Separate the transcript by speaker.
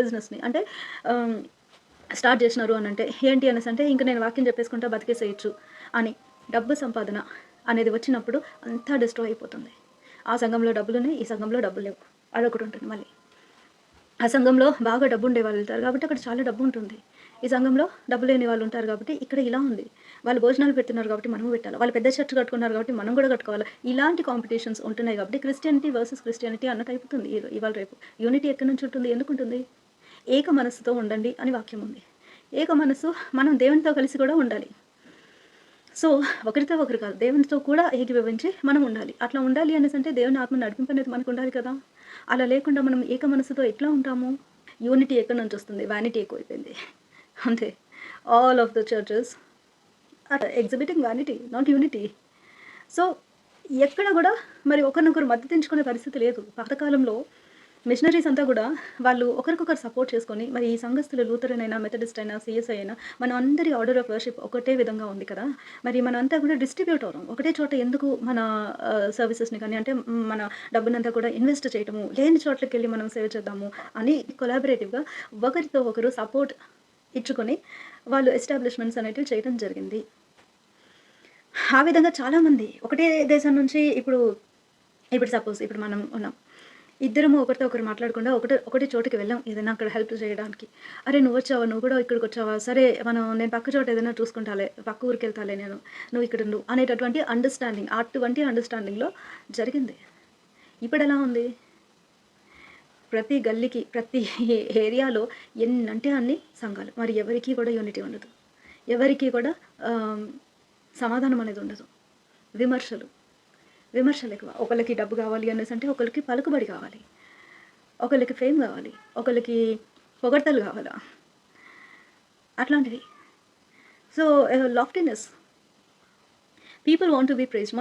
Speaker 1: బిజినెస్ని అంటే um, start చేసినారు అని అంటే ఏంటి అనేసి అంటే ఇంక నేను వాక్యం చెప్పేసుకుంటా బతికేసేయచ్చు అని. డబ్బు సంపాదన అనేది వచ్చినప్పుడు అంతా డిస్ట్రాయ్ అయిపోతుంది. ఆ సంఘంలో డబ్బులు ఉన్నాయి ఈ సంఘంలో డబ్బులు లేవు. అదొకటి ఉంటుంది మళ్ళీ. ఆ సంఘంలో బాగా డబ్బు ఉండే వాళ్ళు వెళ్తారు కాబట్టి అక్కడ చాలా డబ్బు ఉంటుంది. ఈ సంఘంలో డబ్బు లేని వాళ్ళు ఉంటారు కాబట్టి ఇక్కడ ఇలా ఉంది. వాళ్ళు భోజనాలు పెడుతున్నారు కాబట్టి మనము పెట్టాలి. వాళ్ళు పెద్ద చర్చ కట్టుకున్నారు కాబట్టి మనం కూడా కట్టుకోవాలి. ఇలాంటి కాంపిటీషన్స్ ఉంటున్నాయి కాబట్టి క్రిస్టియానిటీ వర్సెస్ క్రిస్టియానిటీ అన్నట్టు అయిపోతుంది ఇవాళ రేపు. యూనిటీ ఎక్కడి నుంచి ఉంటుంది? ఎందుకు ఉంటుంది? ఏక మనస్సుతో ఉండండి అని వాక్యం ఉంది. ఏక మనస్సు మనం దేవునితో కలిసి కూడా ఉండాలి. సో ఒకరితో ఒకరు కాదు దేవునితో కూడా ఏకీభవించి మనం ఉండాలి. అట్లా ఉండాలి అనేసి అంటే దేవుని ఆత్మ నడిపింపనేది మనకు ఉండాలి కదా. అలా లేకుండా మనం ఏక మనసుతో ఎట్లా ఉంటాము? యూనిటీ ఎక్కడి నుంచి వస్తుంది? వ్యానిటీ ఎక్కువైపోయింది. అంతే. All of the churches exhibiting vanity not unity so ఎక్కడ కూడా మరి ఒకరినొకరు మద్దతించుకునే పరిస్థితి లేదు. పాతకాలంలో మిషనరీస్ అంతా కూడా వాళ్ళు ఒకరికొకరు సపోర్ట్ చేసుకొని మరి ఈ సంఘస్థులు లూథరన్ అయినా మెథడిస్ట్ అయినా సిఎస్ఐ అయినా మన అందరి ఆర్డర్ ఆఫ్ వర్షిప్ ఒకటే విధంగా ఉంది కదా? మరి మనంతా కూడా డిస్ట్రిబ్యూట్ అవడం ఒకటే చోట ఎందుకు మన సర్వీసెస్ని కానీ అంటే మన డబ్బునంతా కూడా ఇన్వెస్ట్ చేయటము లేని చోట్లకి వెళ్ళి మనం సేవ్ చేద్దాము అని కొలాబరేటివ్గా ఒకరితో ఒకరు సపోర్ట్ ఇచ్చుకొని వాళ్ళు ఎస్టాబ్లిష్మెంట్స్ అనేటివి చేయడం జరిగింది. ఆ విధంగా చాలామంది ఒకటే దేశం నుంచి ఇప్పుడు ఇప్పుడు సపోజ్ ఇప్పుడు మనం ఉన్నాం. ఇద్దరము ఒకరితో ఒకరు మాట్లాడకుండా ఒకటి ఒకటి చోటుకి వెళ్ళాం ఏదైనా అక్కడ హెల్ప్ చేయడానికి. అరే నువ్వు వచ్చావా? నువ్వు కూడా ఇక్కడికి వచ్చావా? సరే మనం నేను పక్క చోట ఏదైనా చూసుకుంటాలే పక్క ఊరికి వెళ్తాలే నేను. నువ్వు ఇక్కడ నువ్వు అనేటటువంటి అండర్స్టాండింగ్ అటువంటి అండర్స్టాండింగ్లో జరిగింది. ఇప్పుడు ఎలా ఉంది? ప్రతి గల్లీకి ప్రతి ఏరియాలో ఎన్నంటే అన్ని సంఘాలు. మరి ఎవరికీ కూడా యూనిటీ ఉండదు. ఎవరికీ కూడా సమాధానం అనేది ఉండదు. విమర్శలు. విమర్శలు ఎక్కువ ఒకళ్ళకి డబ్బు కావాలి అనేసి అంటే ఒకరికి పలుకుబడి కావాలి. ఒకళ్ళకి ఫేమ్ కావాలి. ఒకళ్ళకి పొగడ్తలు కావాలా? అట్లాంటివి so loftiness people want to be praise